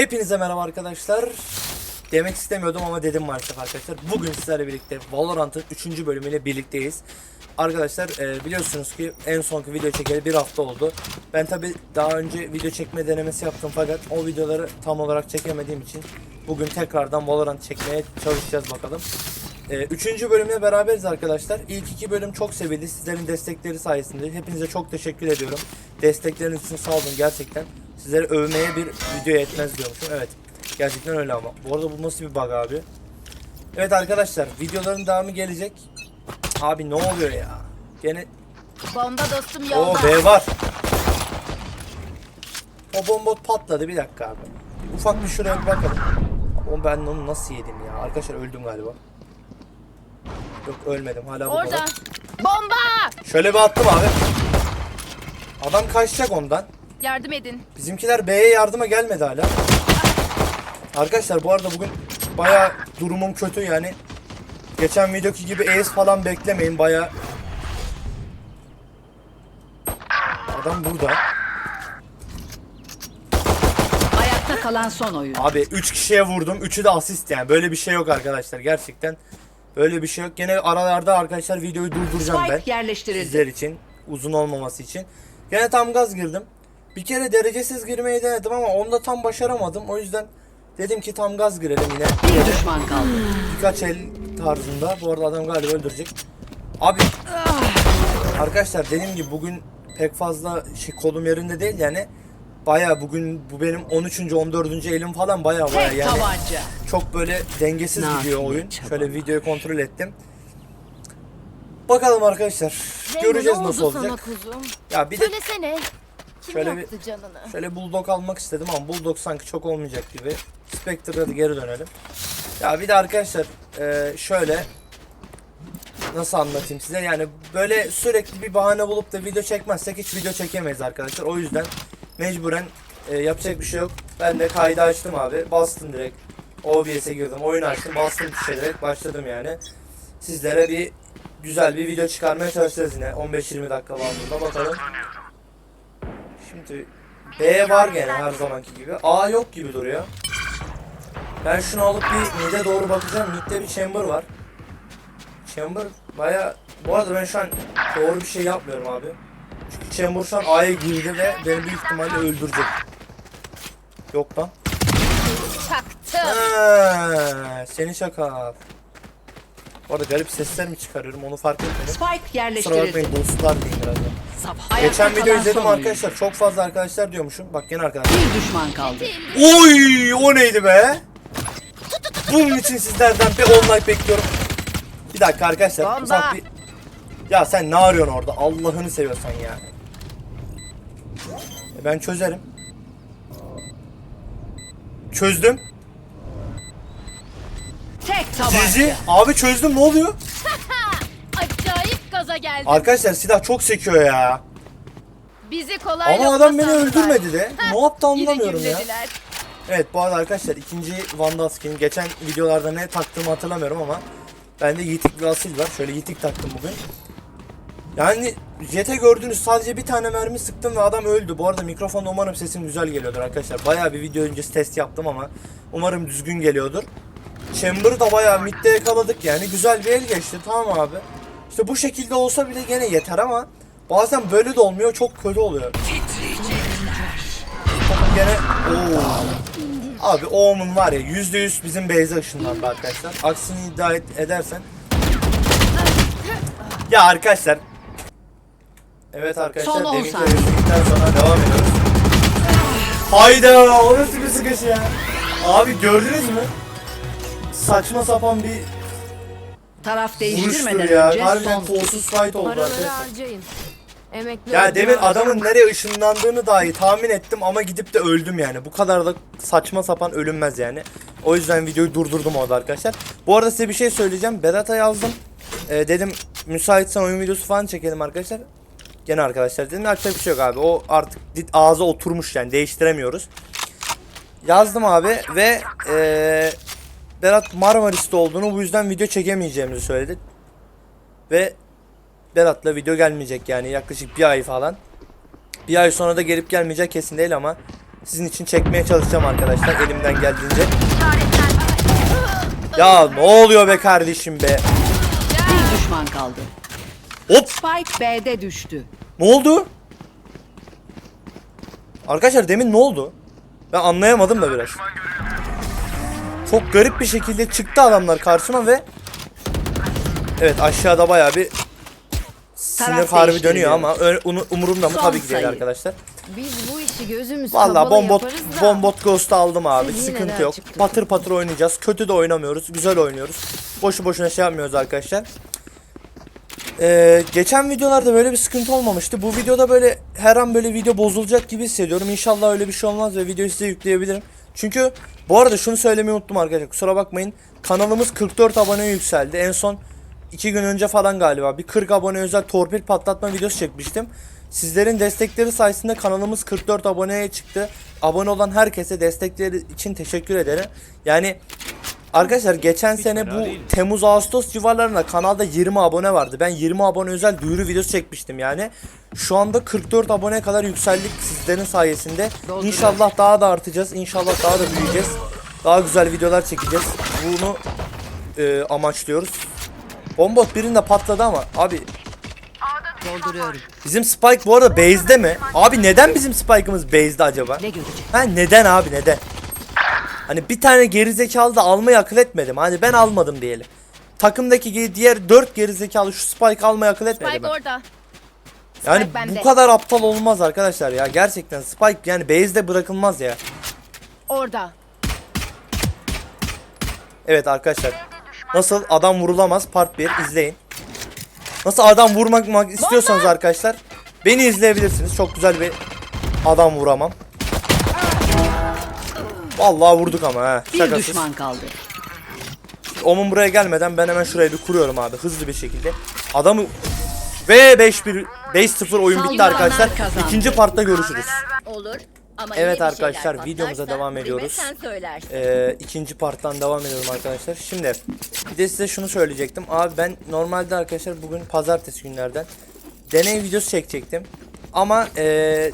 Hepinize merhaba arkadaşlar. Demek istemiyordum ama dedim maalesef arkadaşlar. Bugün sizlerle birlikte Valorant'ın 3. bölümüyle birlikteyiz. Arkadaşlar e, biliyorsunuz ki en sonki video çekeli bir hafta oldu. Ben tabi daha önce video çekme denemesi yaptım fakat o videoları tam olarak çekemediğim için bugün tekrardan Valorant çekmeye çalışacağız bakalım. E, üçüncü bölümle beraberiz arkadaşlar. İlk iki bölüm çok sevildi. Sizlerin destekleri sayesinde. Hepinize çok teşekkür ediyorum. Destekleriniz için sağ olun gerçekten. Sizleri övmeye bir video yetmez diyormuşum. Evet. Gerçekten öyle ama. Bu arada bu nasıl bir bug abi? Evet arkadaşlar videoların devamı gelecek. Abi ne oluyor ya? Gene Bomba dostum o yolda. B var. O bomba patladı bir dakika abi. Ufak bir şuraya bir bakalım. O ben onu nasıl yedim ya? Arkadaşlar öldüm galiba. Yok ölmedim hala burada. Orada. Bomba! Şöyle bir attım abi. Adam kaçacak ondan. Yardım edin. Bizimkiler B'ye yardıma gelmedi hala. Arkadaşlar bu arada bugün baya durumum kötü yani. Geçen videoki gibi ace falan beklemeyin baya. Adam burada. Ayakta kalan son oyun. Abi 3 kişiye vurdum. 3'ü de asist yani. Böyle bir şey yok arkadaşlar gerçekten. Böyle bir şey yok. Gene aralarda arkadaşlar videoyu durduracağım ben. Spike yerleştirildi. Sizler için. Uzun olmaması için. Gene tam gaz girdim. Bir kere derecesiz girmeyi denedim ama onda tam başaramadım. O yüzden dedim ki tam gaz girelim yine. Bir düşman kaldı. Birkaç el tarzında. Bu arada adam galiba öldürecek. Abi arkadaşlar dediğim gibi bugün pek fazla şey kolum yerinde değil yani. Baya bugün bu benim 13. 14. elim falan baya baya yani tabanca. çok böyle dengesiz Ne gidiyor oyun. çaba. Şöyle videoyu kontrol ettim. Bakalım arkadaşlar. Göreceğiz ne nasıl olacak. Ya bir de Söylesene. Kim Şöyle bir- canını? Şöyle bulldog almak istedim ama bulldog sanki çok olmayacak gibi. Spectre'da da geri dönelim. Ya bir de arkadaşlar e, şöyle nasıl anlatayım size yani böyle sürekli bir bahane bulup da video çekmezsek hiç video çekemeyiz arkadaşlar. O yüzden mecburen e, yapacak bir şey yok. Ben de kaydı açtım abi. Bastım direkt. OBS'e girdim. Oyun açtım. Bastım tuşa direkt. Başladım yani. Sizlere bir güzel bir video çıkarmaya çalışacağız yine. 15-20 dakika bandında bakalım. Şimdi B var gene her zamanki gibi. A yok gibi duruyor. Ben şunu alıp bir mid'e doğru bakacağım. Mid'de bir chamber var. Chamber baya... Bu arada ben şu an doğru bir şey yapmıyorum abi. Çünkü chamber şu an A'ya girdi ve beni büyük ihtimalle öldürecek. Yok lan. Çaktım. Ha, seni şaka. Bu arada garip sesler mi çıkarıyorum onu fark etmedim. Spike Kusura yerleştirildi. bakmayın dostlar diyeyim da. Ayakta Geçen kalan video izledim son arkadaşlar. Çok fazla arkadaşlar diyormuşum. Bak gene arkadaşlar. Bir düşman kaldı. Oy o neydi be? Bunun için sizlerden bir online bekliyorum. Bir dakika arkadaşlar. Bomba. ufak bir... Ya sen ne arıyorsun orada? Allah'ını seviyorsan ya. E Ben çözerim. Çözdüm. Tek tabanca. Cici. Abi çözdüm ne oluyor? Acayip gaza geldim. Arkadaşlar silah çok sekiyor ya. Bizi kolay Ama adam beni öldürmedi de. Ne yaptı anlamıyorum ya. Evet bu arada arkadaşlar ikinci Vandal skin. Geçen videolarda ne taktığımı hatırlamıyorum ama bende yitik bir asil var. Şöyle yitik taktım bugün. Yani jete gördünüz sadece bir tane mermi sıktım ve adam öldü. Bu arada mikrofonda umarım sesim güzel geliyordur arkadaşlar. Bayağı bir video öncesi test yaptım ama umarım düzgün geliyordur. Chamber'ı da bayağı midde yakaladık yani. Güzel bir el geçti tamam abi. İşte bu şekilde olsa bile gene yeter ama bazen böyle de olmuyor çok kötü oluyor. Takım gene Oo. Abi Omen var ya %100 bizim base'e ışınlandı arkadaşlar. Aksini iddia et, edersen. Ya arkadaşlar. Evet arkadaşlar Son on deminki saniye. rezillikten sonra devam ediyoruz. Hayda o nasıl bir sıkışı ya. Abi gördünüz mü? Saçma sapan bir Taraf vuruştur değiştirmeden ya. önce Harbiden son. kolsuz fight oldu Paraları arkadaşlar. harcayın. Emekli Ya demin harcayın. adamın nereye ışınlandığını dahi tahmin ettim ama gidip de öldüm yani. Bu kadar da saçma sapan ölünmez yani. O yüzden videoyu durdurdum orada arkadaşlar. Bu arada size bir şey söyleyeceğim. Berat'a yazdım. Ee, dedim müsaitsen oyun videosu falan çekelim arkadaşlar. Gene arkadaşlar dedim yapacak bir şey yok abi. O artık dit ağza oturmuş yani değiştiremiyoruz. Yazdım abi ve ee, Berat Marmaris'te olduğunu bu yüzden video çekemeyeceğimizi söyledi. Ve Berat'la video gelmeyecek yani yaklaşık bir ay falan. Bir ay sonra da gelip gelmeyecek kesin değil ama Sizin için çekmeye çalışacağım arkadaşlar elimden geldiğince. Ya ne oluyor be kardeşim be? Bir düşman kaldı. Hop Spike B'de düştü. ne oldu? Arkadaşlar demin ne oldu? Ben anlayamadım da biraz. Çok garip bir şekilde çıktı adamlar karşıma ve Evet aşağıda bayağı bir sinir harbi dönüyor ama umurumda mı Son tabii ki değil sayı. arkadaşlar. Biz bu işi gözümüz Vallahi kapalı bombot bombot ghost aldım abi. Siz Sıkıntı yok. tutun. Patır patır oynayacağız. Kötü de oynamıyoruz. Güzel oynuyoruz. Boşu boşuna şey yapmıyoruz arkadaşlar. Ee, geçen videolarda böyle bir sıkıntı olmamıştı. Bu videoda böyle her an böyle video bozulacak gibi hissediyorum. İnşallah öyle bir şey olmaz ve videoyu size yükleyebilirim. Çünkü bu arada şunu söylemeyi unuttum arkadaşlar. Kusura bakmayın. Kanalımız 44 aboneye yükseldi. En son 2 gün önce falan galiba bir 40 abone özel torpil patlatma videosu çekmiştim. Sizlerin destekleri sayesinde kanalımız 44 aboneye çıktı. Abone olan herkese destekleri için teşekkür ederim. Yani Arkadaşlar geçen sene bu Temmuz Ağustos civarlarında kanalda 20 abone vardı. Ben 20 abone özel duyuru videosu çekmiştim yani. Şu anda 44 aboneye kadar yükseldik sizlerin sayesinde. İnşallah daha da artacağız. İnşallah daha da büyüyeceğiz. Daha güzel videolar çekeceğiz. Bunu e, amaçlıyoruz. Bombot birinde patladı ama abi Dolduruyorum. bizim Spike bu arada base'de mi? Abi neden bizim Spike'ımız base'de acaba? Ne görecek? Ha neden abi neden? Hani bir tane gerizekalı da almayı akıl etmedim. Hani ben almadım diyelim. Takımdaki diğer 4 gerizekalı şu Spike almayı akıl etmedi Spike mi? orada. Yani Spike bende. bu kadar aptal olmaz arkadaşlar ya. Gerçekten Spike yani base'de bırakılmaz ya. Orada. Evet arkadaşlar. Nasıl adam vurulamaz part 1 izleyin. Nasıl adam vurmak mak- istiyorsanız arkadaşlar beni izleyebilirsiniz. Çok güzel bir adam vuramam. Vallahi vurduk ama ha. Bir Şakasız. düşman kaldı. Omun buraya gelmeden ben hemen şuraya bir kuruyorum abi hızlı bir şekilde. Adamı ve 5-1 5-0 oyun bitti arkadaşlar. kazandı. İkinci partta görüşürüz. Olur. Ama Evet arkadaşlar, videomuza devam ediyoruz. Ee, ikinci parttan devam ediyorum arkadaşlar. Şimdi bir de size şunu söyleyecektim. Abi ben normalde arkadaşlar bugün pazartesi günlerden deney videosu çekecektim. Ama ee,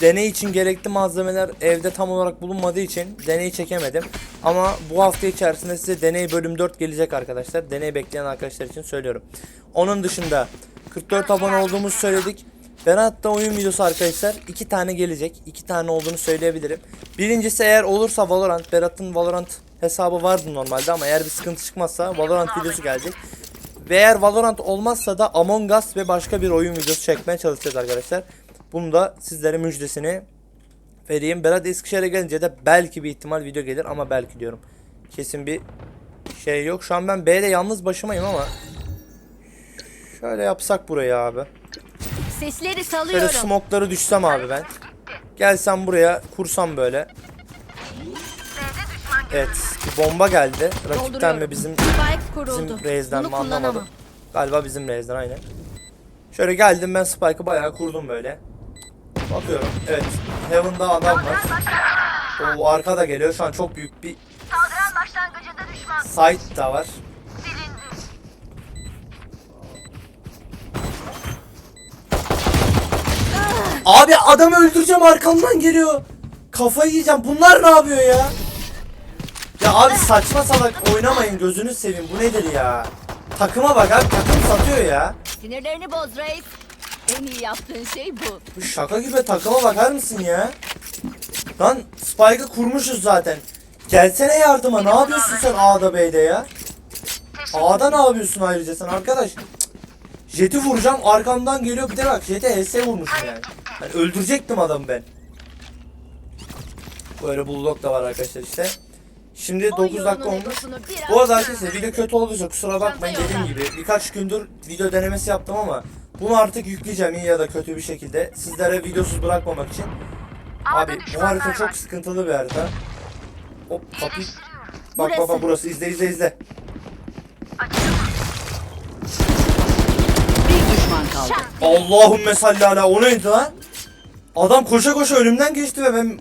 deney için gerekli malzemeler evde tam olarak bulunmadığı için deneyi çekemedim. Ama bu hafta içerisinde size deney bölüm 4 gelecek arkadaşlar. Deney bekleyen arkadaşlar için söylüyorum. Onun dışında 44 abone olduğumuzu söyledik. Berat'ta oyun videosu arkadaşlar iki tane gelecek. iki tane olduğunu söyleyebilirim. Birincisi eğer olursa Valorant. Berat'ın Valorant hesabı vardı normalde ama eğer bir sıkıntı çıkmazsa Valorant videosu gelecek. Ve eğer Valorant olmazsa da Among Us ve başka bir oyun videosu çekmeye çalışacağız arkadaşlar. Bunu da sizlere müjdesini vereyim. Berat Eskişehir'e gelince de belki bir ihtimal video gelir ama belki diyorum. Kesin bir şey yok. Şu an ben B'de yalnız başımayım ama şöyle yapsak burayı abi. Sesleri Şöyle salıyorum. smokları düşsem abi ben. Gelsem buraya kursam böyle. Evet bomba geldi. Rakipten mi bizim kuruldu. bizim Reis'den Bunu mi anlamadım. kullanamam. Galiba bizim Reis'den aynen. Şöyle geldim ben Spike'ı bayağı kurdum böyle. Bakıyorum. Evet. Heaven'da adam var. O arkada geliyor. Şu an çok büyük bir Saldıran başlangıcında düşman site da var. Abi adamı öldüreceğim arkamdan geliyor. Kafayı yiyeceğim. Bunlar ne yapıyor ya? Ya abi saçma salak oynamayın gözünü seveyim. Bu nedir ya? Takıma bak abi takım satıyor ya. Sinirlerini boz Reis. En iyi yaptığın şey bu. Bu şaka gibi takıma bakar mısın ya? Lan Spike'ı kurmuşuz zaten. Gelsene yardıma. Ne yapıyorsun sen A'da B'de ya? A'da ne yapıyorsun ayrıca sen arkadaş? Cık. Jet'i vuracağım arkamdan geliyor bir de bak Jet'e HS vurmuşum yani. yani. Öldürecektim adamı ben. Böyle bulldog da var arkadaşlar işte. Şimdi 9 dakika olmuş. Bu arada arkadaşlar video kötü olduysa kusura bakmayın dediğim gibi birkaç gündür video denemesi yaptım ama bunu artık yükleyeceğim iyi ya da kötü bir şekilde sizlere videosuz bırakmamak için. Abi bu harita çok sıkıntılı bir harita. Hop kapı. Bak Burası. burası izle izle izle. Bir düşman kaldı. Allahümme salli ala o neydi lan? Adam koşa koşa önümden geçti ve ben...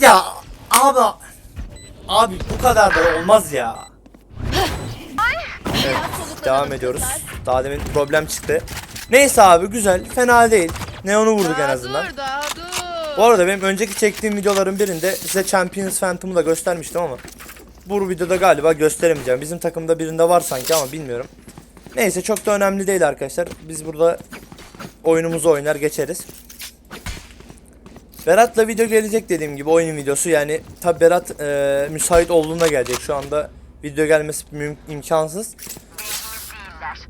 Ya abi... Abi bu kadar da olmaz ya. Evet, devam ediyoruz. Daha demin problem çıktı. Neyse abi güzel, fena değil. Neon'u vurduk en azından. Dur daha dur. Bu arada benim önceki çektiğim videoların birinde size Champions Phantom'u da göstermiştim ama bu videoda galiba gösteremeyeceğim. Bizim takımda birinde var sanki ama bilmiyorum. Neyse çok da önemli değil arkadaşlar. Biz burada oyunumuzu oynar geçeriz. Berat'la video gelecek dediğim gibi oyun videosu yani tabi Berat e, müsait olduğunda gelecek. Şu anda video gelmesi imkansız.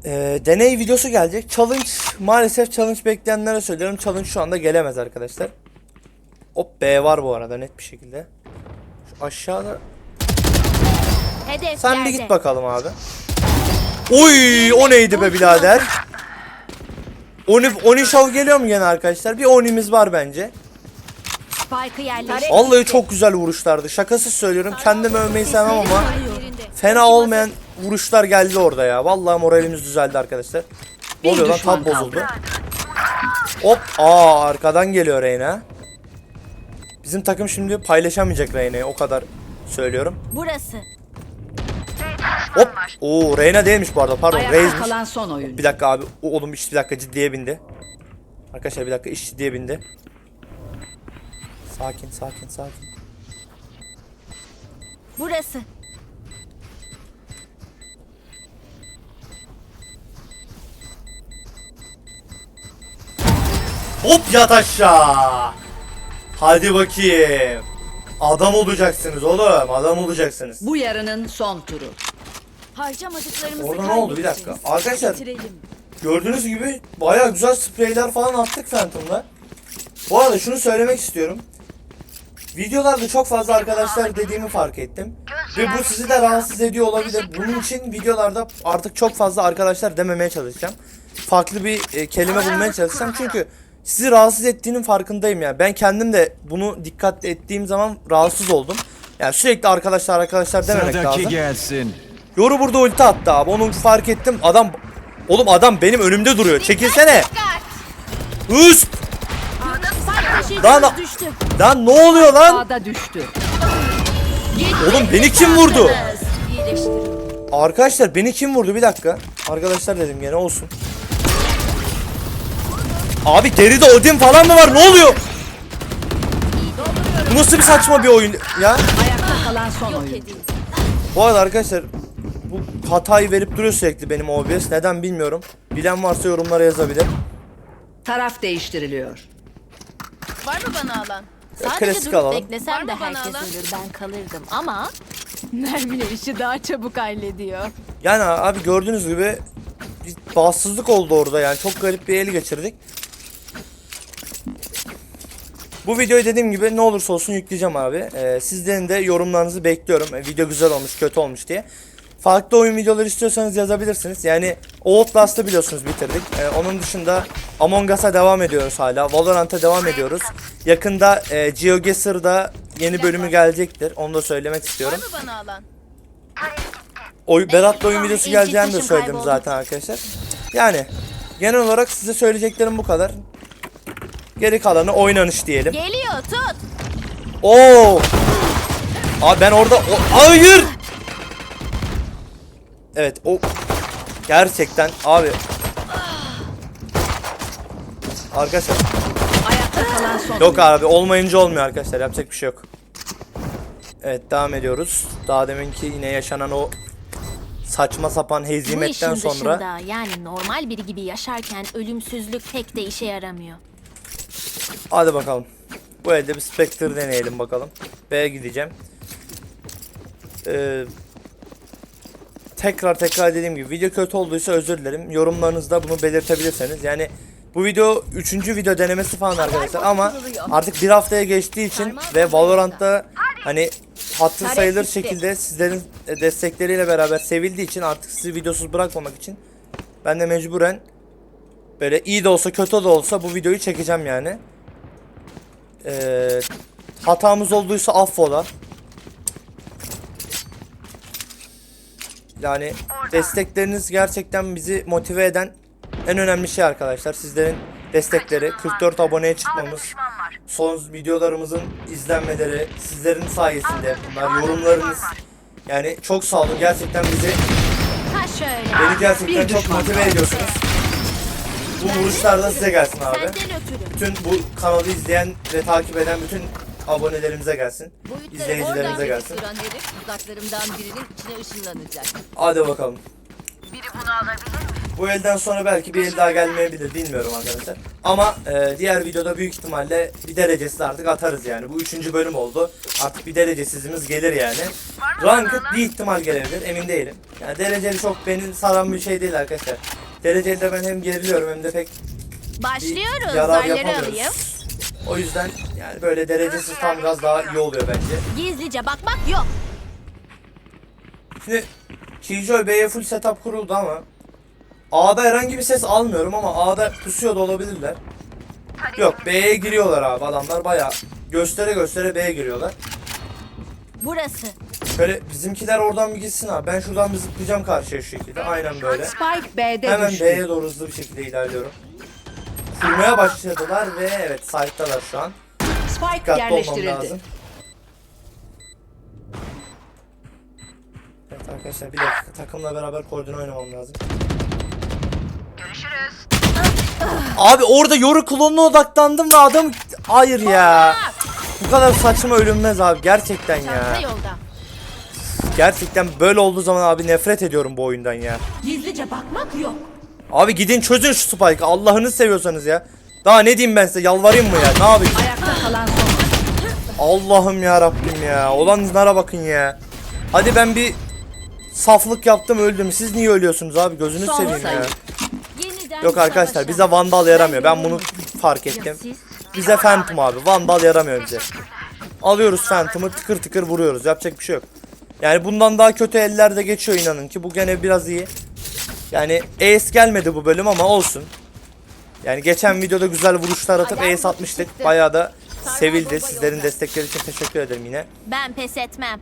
E, deney videosu gelecek. Challenge maalesef challenge bekleyenlere söylüyorum. Challenge şu anda gelemez arkadaşlar. Hop B var bu arada net bir şekilde. Şu aşağıda Hedef sen bir git bakalım abi. Oy o neydi be birader? Oni, Oni Show geliyor mu gene arkadaşlar? Bir Oni'miz var bence. Spike'ı yerleştir. Vallahi çok güzel vuruşlardı. Şakasız söylüyorum. Kendimi övmeyi sevmem ama fena olmayan vuruşlar geldi orada ya. Vallahi moralimiz düzeldi arkadaşlar. Ne oluyor lan kaldı. bozuldu. Hop aa arkadan geliyor Reyna. Bizim takım şimdi paylaşamayacak Reyna'yı o kadar söylüyorum. Burası. Hop. Oo Reyna değilmiş bu arada pardon Ayakta Reis'miş. kalan son oyuncu. Bir dakika abi. O- Oğlum iş bir dakika ciddiye bindi. Arkadaşlar bir dakika iş ciddiye bindi. Sakin sakin sakin. Burası. Hop yat aşağı. Hadi bakayım. Adam olacaksınız oğlum. Adam olacaksınız. Bu yarının son turu. Harcamadıklarımızı Orada ne oldu bir dakika. Arkadaşlar Bitirelim. gördüğünüz gibi bayağı güzel spreyler falan attık Phantom'la. Bu arada şunu söylemek istiyorum. Videolarda çok fazla arkadaşlar dediğimi fark ettim. Ve bu sizi de rahatsız ediyor olabilir. Bunun için videolarda artık çok fazla arkadaşlar dememeye çalışacağım. Farklı bir e, kelime bulmaya çalışacağım. Çünkü sizi rahatsız ettiğinin farkındayım yani. Ben kendim de bunu dikkat ettiğim zaman rahatsız oldum. Yani sürekli arkadaşlar arkadaşlar dememek Sıradaki lazım. gelsin. Yoru burada ulti attı abi. Onu fark ettim. Adam Oğlum adam benim önümde duruyor. Çekilsene. Üst. Lan- düştü. Lan ne oluyor lan? Düştü. Oğlum beni kim vurdu? Arkadaşlar beni kim vurdu? Bir dakika. Arkadaşlar dedim gene olsun. Abi geride Odin falan mı var? Ne oluyor? Bu nasıl bir saçma bir oyun ya? Ayakta kalan son oyuncu. Bu arada arkadaşlar bu hatayı verip duruyor sürekli benim OBS. Neden bilmiyorum. Bilen varsa yorumlara yazabilir. Taraf değiştiriliyor. Var mı bana alan? Ya, Sadece klasik durup alalım. beklesem de herkes ölür ben kalırdım ama mermiler işi daha çabuk hallediyor. Yani abi gördüğünüz gibi bir bağımsızlık oldu orada yani çok garip bir el geçirdik. Bu videoyu dediğim gibi ne olursa olsun yükleyeceğim abi. Ee, sizlerin de yorumlarınızı bekliyorum. Ee, video güzel olmuş, kötü olmuş diye. Farklı oyun videoları istiyorsanız yazabilirsiniz. Yani Outlast'ı biliyorsunuz bitirdik. Ee, onun dışında Among Us'a devam ediyoruz hala. Valorant'a devam ediyoruz. Yakında e, GeoGuessr'da yeni bölümü gelecektir. Onu da söylemek istiyorum. Var mı bana alan? Oy, Berat'la oyun videosu geleceğini de söyledim zaten arkadaşlar. Yani genel olarak size söyleyeceklerim bu kadar. Geri kalanı oynanış diyelim. Geliyor tut. Oo! Abi ben orada o- hayır. Evet o gerçekten abi Arkadaşlar yok abi olmayınca olmuyor arkadaşlar yapacak bir şey yok. Evet devam ediyoruz. Daha deminki yine yaşanan o saçma sapan Bu hezimetten işin sonra dışında yani normal biri gibi yaşarken ölümsüzlük pek de işe yaramıyor. Hadi bakalım. Bu elde bir Spectre deneyelim bakalım. B'ye gideceğim. Ee, tekrar tekrar dediğim gibi video kötü olduysa özür dilerim. Yorumlarınızda bunu belirtebilirseniz. Yani bu video 3. video denemesi falan arkadaşlar ama artık bir haftaya geçtiği için ve Valorant'ta hani Tarih sayılır şekilde sizlerin destekleriyle beraber sevildiği için artık sizi videosuz bırakmamak için ben de mecburen böyle iyi de olsa kötü de olsa bu videoyu çekeceğim yani. Ee, hatamız olduysa affola. Yani destekleriniz gerçekten bizi motive eden en önemli şey arkadaşlar. Sizlerin destekleri, 44 aboneye çıkmamız, son videolarımızın izlenmeleri sizlerin sayesinde bunlar yorumlarınız. Yani çok sağ olun gerçekten bizi beni gerçekten çok motive ediyorsunuz. Bu vuruşlar da size gelsin abi. Bütün bu kanalı izleyen ve takip eden bütün abonelerimize gelsin. Boyutları İzleyicilerimize oradan gelsin. uzaklarımdan birinin içine ışınlanacak. Hadi bakalım. Biri bunu alabilir mi? Bu elden sonra belki bir el daha gelmeyebilir bilmiyorum arkadaşlar. Ama e, diğer videoda büyük ihtimalle bir derecesi de artık atarız yani. Bu üçüncü bölüm oldu. Artık bir derecesizimiz gelir yani. Ranked bir ihtimal gelebilir emin değilim. Yani dereceli çok beni saran bir şey değil arkadaşlar. Dereceli de ben hem geriliyorum hem de pek bir Başlıyoruz. yarar Zarları yapamıyoruz. alayım. O yüzden yani böyle derecesiz tam biraz daha iyi oluyor bence. Gizlice bakmak yok. Şimdi Killjoy B'ye full setup kuruldu ama A'da herhangi bir ses almıyorum ama A'da pusuyor da olabilirler. Yok B'ye giriyorlar abi adamlar bayağı göstere göstere B'ye giriyorlar. Burası. Şöyle bizimkiler oradan bir gitsin abi. Ben şuradan bir zıplayacağım karşıya şu şekilde. Aynen böyle. Spike B'de Hemen düştü. B'ye doğru hızlı bir şekilde ilerliyorum. Kurmaya başladılar ve evet site'dalar şu an. Spike Dikkatli yerleştirildi. lazım. Evet arkadaşlar bir dakika takımla beraber koordine oynamam lazım. Görüşürüz. Abi orada yoru klonuna odaklandım ve adam hayır ya. Bu kadar saçma ölünmez abi gerçekten ya. yolda. Gerçekten böyle olduğu zaman abi nefret ediyorum bu oyundan ya. Gizlice bakmak yok. Abi gidin çözün şu spike'ı Allah'ını seviyorsanız ya. Daha ne diyeyim ben size yalvarayım mı ya ne yapayım? Ayakta kalan son. Allah'ım ya Rabbim ya. Olanlara bakın ya. Hadi ben bir saflık yaptım öldüm. Siz niye ölüyorsunuz abi? Gözünü Son seveyim sayı. ya. Yeniden Yok arkadaşlar savaşa. bize vandal yaramıyor. Ben bunu fark ettim. Bize Phantom abi. Vandal yaramıyor bize. Alıyoruz Phantom'ı tıkır tıkır vuruyoruz. Yapacak bir şey yok. Yani bundan daha kötü eller de geçiyor inanın ki. Bu gene biraz iyi. Yani ace gelmedi bu bölüm ama olsun. Yani geçen videoda güzel vuruşlar atıp ace atmıştık. Bayağı da sevildi. Sizlerin destekleri için teşekkür ederim yine. Ben pes etmem.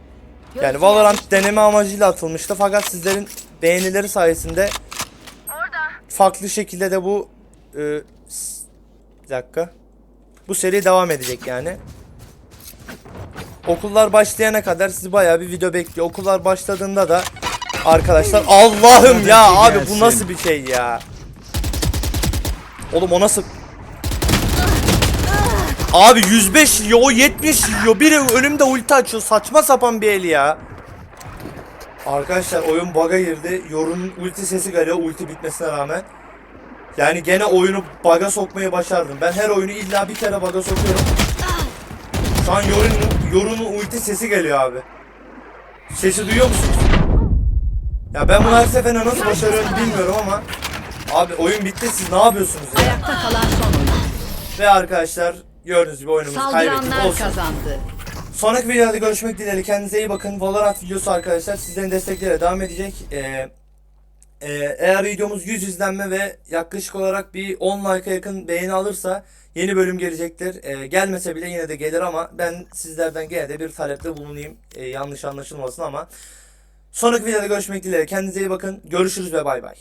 Yani Valorant deneme amacıyla atılmıştı fakat sizlerin beğenileri sayesinde Orada. farklı şekilde de bu e, bir dakika. Bu seri devam edecek yani. Okullar başlayana kadar sizi bayağı bir video bekliyor. Okullar başladığında da arkadaşlar Allah'ım ya abi bu nasıl bir şey ya? Oğlum o nasıl Abi 105 yiyor, o 70 yiyor. Biri önümde ulti açıyor. Saçma sapan bir el ya. Arkadaşlar oyun bug'a girdi. Yorunun ulti sesi geliyor ulti bitmesine rağmen. Yani gene oyunu bug'a sokmayı başardım. Ben her oyunu illa bir kere bug'a sokuyorum. Şu an Yorun'un, Yorun'un ulti sesi geliyor abi. Sesi duyuyor musunuz? Ya ben bunu her seferinde nasıl başarıyorum bilmiyorum ama Abi oyun bitti siz ne yapıyorsunuz ya? Ayakta kalan son. Ve arkadaşlar gördüğünüz gibi oyunumuzu kaybettik. Saldıranlar Olsun. kazandı. Sonraki videoda görüşmek dileğiyle. Kendinize iyi bakın. Valorant videosu arkadaşlar sizlerin destekleriyle devam edecek. Ee, e, eğer videomuz 100 izlenme ve yaklaşık olarak bir 10 like'a yakın beğeni alırsa yeni bölüm gelecektir. Ee, gelmese bile yine de gelir ama ben sizlerden gene de bir talepte bulunayım. Ee, yanlış anlaşılmasın ama. Sonraki videoda görüşmek dileğiyle. Kendinize iyi bakın. Görüşürüz ve bay bay.